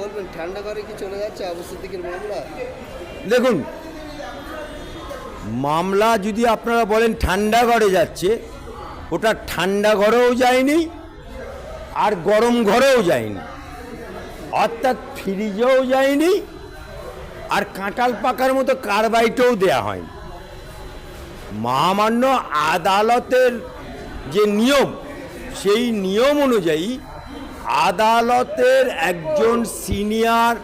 বলবেন, ঠান্ডা ঘরে কি চলে যাচ্ছে মামলা? দেখুন, মামলা যদি আপনারা বলেন ঠান্ডা ঘরে যাচ্ছে, ওটা ঠান্ডা ঘরেও যায়নি আর গরম ঘরেও যায়নি। অর্থাৎ ফ্রিজেও যায়নি আর কাঁটাল পাকার মতো কারবাইটেও দেয়া হয়নি। মহামান্য আদালতের যে নিয়ম, সেই নিয়ম অনুযায়ী আদালতের একজন সিনিয়র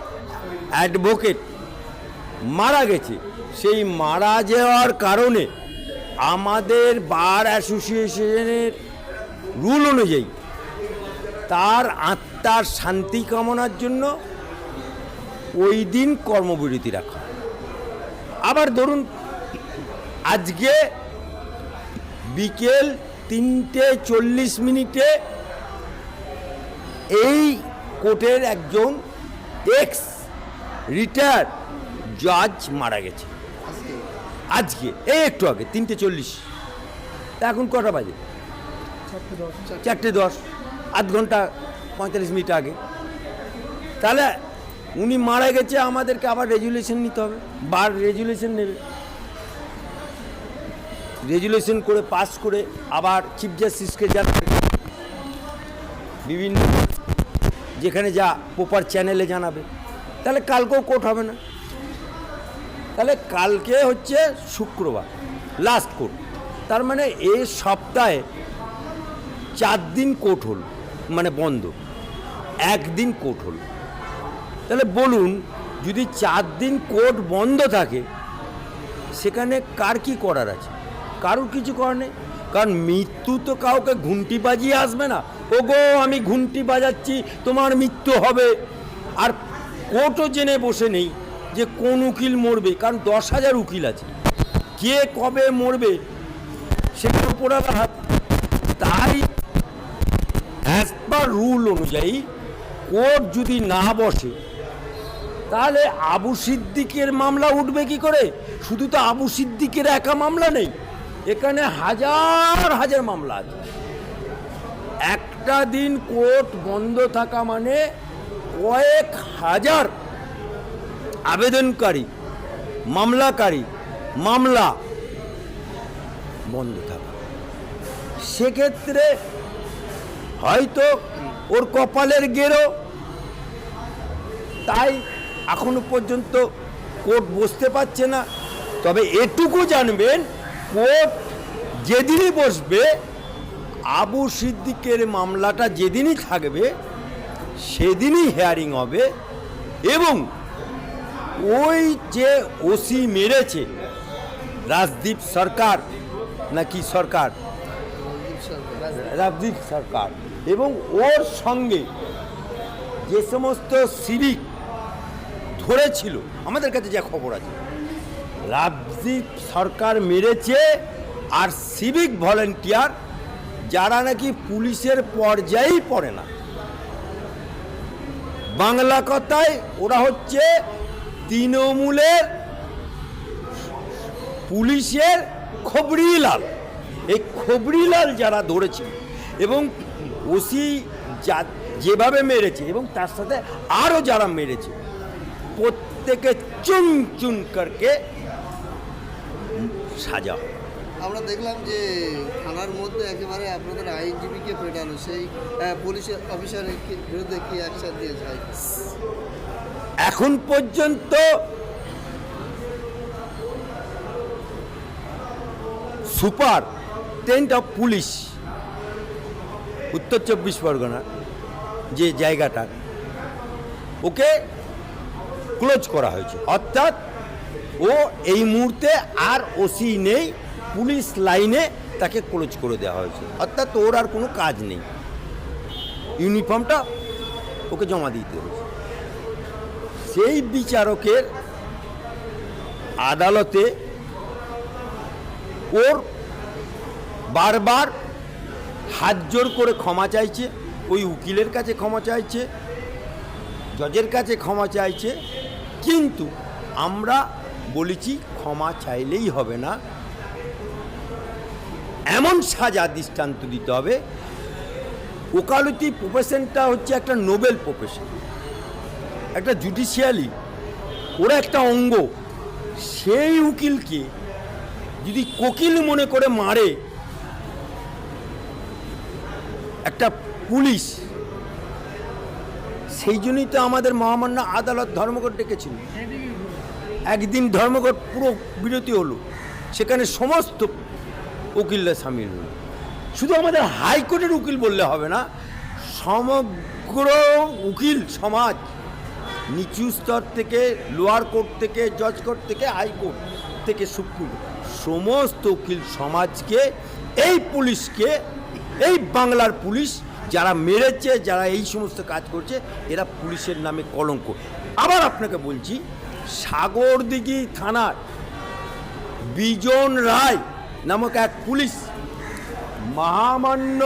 অ্যাডভোকেট মারা গেছে। সেই মারা যাওয়ার কারণে আমাদের বার অ্যাসোসিয়েশনের রুল অনুযায়ী তার আত্মার শান্তি কামনার জন্য ওই দিন কর্মবিরতি রাখা। আবার ধরুন, আজকে বিকেল তিনটে চল্লিশ মিনিটে এই কোর্টের একজন এক্স রিটায়ার্ড জাজ মারা গেছে। আজকে? এই একটু আগে তিনটে চল্লিশ। তা এখন কটা বাজে? চারটে দশ। আধ ঘণ্টা পঁয়তাল্লিশ মিনিট আগে। তাহলে উনি মারা গেছে আমাদেরকে আবার রেজুলেশন নিতে হবে। বার রেজুলেশন নেবে। রেজুলেশন করে পাস করে আবার চিফ জাস্টিসকে জানাবে। বিভিন্ন যেখানে যা প্রপার চ্যানেলে জানাবে। তাহলে কালকেও কোর্ট হবে না। তাহলে কালকে হচ্ছে শুক্রবার লাস্ট কোর্ট তার মানে এই সপ্তাহে চার দিন কোর্ট হল মানে বন্ধ। একদিন কোর্ট হল। তাহলে বলুন, যদি চার দিন কোর্ট বন্ধ থাকে, সেখানে কার কি করার আছে? কারোর কিছু করার নেই। কারণ মৃত্যু তো কাউকে ঘুমটি বাজিয়ে আসবে না। ও গো আমি ঘুন্টি বাজাচ্ছি, তোমার মৃত্যু হবে। আর কোর্টও জেনে বসে নেই যে কোন উকিল মরবে, কারণ দশ হাজার উকিল আছে। কে কবে মরবে সেটা পড়ার হাত তাই পার রুল অনুযায়ী কোর্ট যদি না বসে, তাহলে আবু সিদ্দিকের মামলা উঠবে কি করে? শুধু তো আবু সিদ্দিকের একা মামলা নেই, এখানে হাজার হাজার মামলা আছে। একটা দিন কোর্ট বন্ধ থাকা মানে কয়েক হাজার আবেদনকারী, মামলাকারী, মামলা বন্ধ থাকা। সেক্ষেত্রে হয়তো ওর কপালের গেরো। তাই এখনও পর্যন্ত কোর্ট বসতে পারছে না। তবে এটুকু জানবেন, কোর্ট যেদিনই বসবে আবু সিদ্দিকের মামলাটা যেদিনই থাকবে, সেদিনই হেয়ারিং হবে এবং ওই যে ওসি মেরেছে, রাজদীপ সরকার, নাকি সরকার? রাজদীপ সরকার। এবং ওর সঙ্গে যে সমস্ত সিভিক ধরেছিল, আমাদের কাছে যা খবর আছে, রাজদীপ সরকার মেরেছে আর সিভিক ভলেন্টিয়ার যারা নাকি পুলিশের পর্যায়েই পড়ে না বাংলা কথায় ওরা হচ্ছে তৃণমূলের পুলিশের খবরিলাল এই খবরিলাল যারা ধরেছে এবং ওসি যা যেভাবে মেরেছে এবং তার সাথে আরও যারা মেরেছে, প্রত্যেকে চুন চুন করকে সাজা। আমরা দেখলাম যে থানার মধ্যে একেবারে আপনাদের আইনজীবীকে পেটানো, সেই পুলিশ অফিসারের বিরুদ্ধে কি অ্যাকশন দিয়েছে? এখন পর্যন্ত সুপার টেন্ট অফ পুলিশ, উত্তর চব্বিশ পরগনা, যে জায়গাটা, ওকে ক্লোজ করা হয়েছে। অর্থাৎ ও এই মুহূর্তে আর ওসি নেই পুলিশ লাইনে তাকে ক্লোজ করে দেওয়া হয়েছে। অর্থাৎ ওর আর কোনো কাজ নেই। ইউনিফর্মটা ওকে জমা দিতে হয়েছে। সেই বিচারকের আদালতে ওর বারবার হাত জোর করে ক্ষমা চাইছে, ওই উকিলের কাছে ক্ষমা চাইছে, জজের কাছে ক্ষমা চাইছে। কিন্তু আমরা বলেছি, ক্ষমা চাইলেই হবে না। এমন সাজা দৃষ্টান্ত দিতে হবে। ওকালতি প্রফেশনটা হচ্ছে একটা নোবেল প্রফেশন। একটা জুডিশিয়ালি, ওরা একটা অঙ্গ। সেই উকিলকে যদি কোকিল মনে করে মারে, একটা পুলিশ, সেই জন্যই তো আমাদের মহামান্য আদালত ধর্মঘট ডেকেছিল। একদিন ধর্মঘট পুরো বিরতি হলো। সেখানে সমস্ত উকিলরা সামিল হলো। শুধু আমাদের হাইকোর্টের উকিল বললে হবে না, সমগ্র উকিল সমাজ, নিচু স্তর থেকে, লোয়ার কোর্ট থেকে, জজ কোর্ট থেকে, হাইকোর্ট থেকে সুপ্রিম সমস্ত উকিল সমাজকে, এই পুলিশকে, এই বাংলার পুলিশ যারা মেরেছে, যারা এই সমস্ত কাজ করছে, এরা পুলিশের নামে কলঙ্ক। আবার আপনাকে বলছি, সাগরদিঘি থানার বিজন রায় নামক এক পুলিশ মহামান্য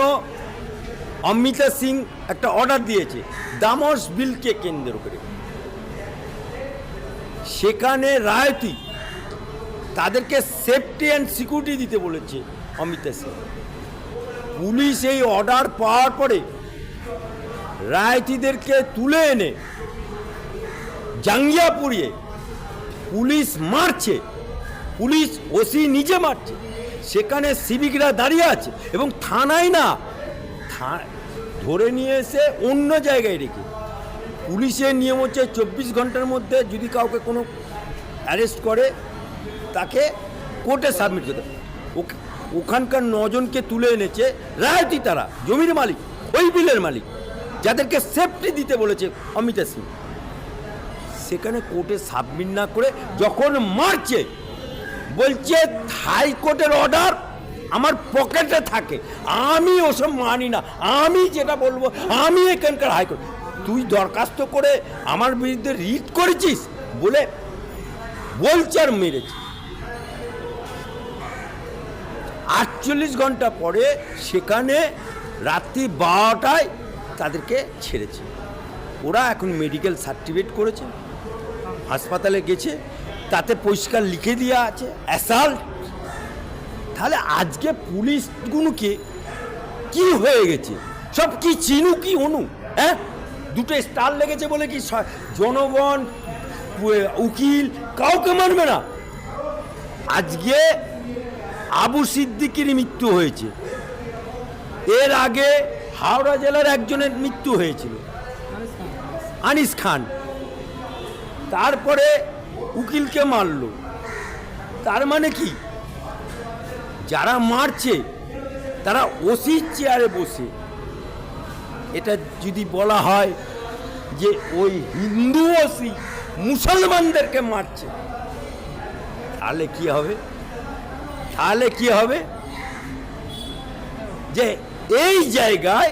অমিতা সিং একটা অর্ডার দিয়েছে দামস বিলকে কেন্দ্র করে। সেখানে রায়তি তাদেরকে সেফটি অ্যান্ড সিকিউরিটি দিতে বলেছে অমিতা সিং। পুলিশ এই অর্ডার পাওয়ার পরে রায়তিদেরকে তুলে এনে জাঙ্গিয়া পুড়িয়ে পুলিশ মারছে। পুলিশ ওসি নিজে মারছে। সেখানে সিভিকরা দাঁড়িয়ে আছে এবং থানায় না ধরে নিয়ে এসে অন্য জায়গায় রেখে। পুলিশের নিয়ম হচ্ছে চব্বিশ ঘণ্টার মধ্যে যদি কাউকে কোনো অ্যারেস্ট করে, তাকে কোর্টে সাবমিট করতে ওখানকার নজনকে তুলে এনেছে রায়তি তারা, জমির মালিক, ওই বিলের মালিক, যাদেরকে সেফটি দিতে বলেছে অমিতা সিং। সেখানে কোর্টে সাবমিট না করে যখন মারছে বলছে হাইকোর্টের অর্ডার আমার পকেটে থাকে। আমি ওসব মানি না। আমি যেটা বলব, আমি এখানকার হাইকোর্ট তুই দরখাস্ত করে আমার বিরুদ্ধে রিট করেছিস বলে বলছে আর মেরেছে। আটচল্লিশ ঘণ্টা পরে সেখানে রাত্রি বারোটায় তাদেরকে ছেড়েছে। ওরা এখন মেডিকেল সার্টিফিকেট করেছে, হাসপাতালে গেছে। তাতে পরিষ্কার লিখে দেওয়া আছে অ্যাসাল্ট তাহলে আজকে পুলিশগুলোকে কি হয়ে গেছে? সব কি চিনু কি অনু? হ্যাঁ? দুটো স্টার লেগেছে বলে কি জনগণ উকিল কাউকে মানবে না। আজকে আবু সিদ্দিকির মৃত্যু হয়েছে। এর আগে হাওড়া জেলার একজনের মৃত্যু হয়েছিল। আনিস খান। তারপরে উকিলকে মারলো। তার মানে কি? যারা মারছে, তারা ওসির চেয়ারে বসে। এটা যদি বলা হয় যে ওই হিন্দু ওসি মুসলমানদেরকে মারছে, তাহলে কি হবে? তাহলে কি হবে? যে এই জায়গায়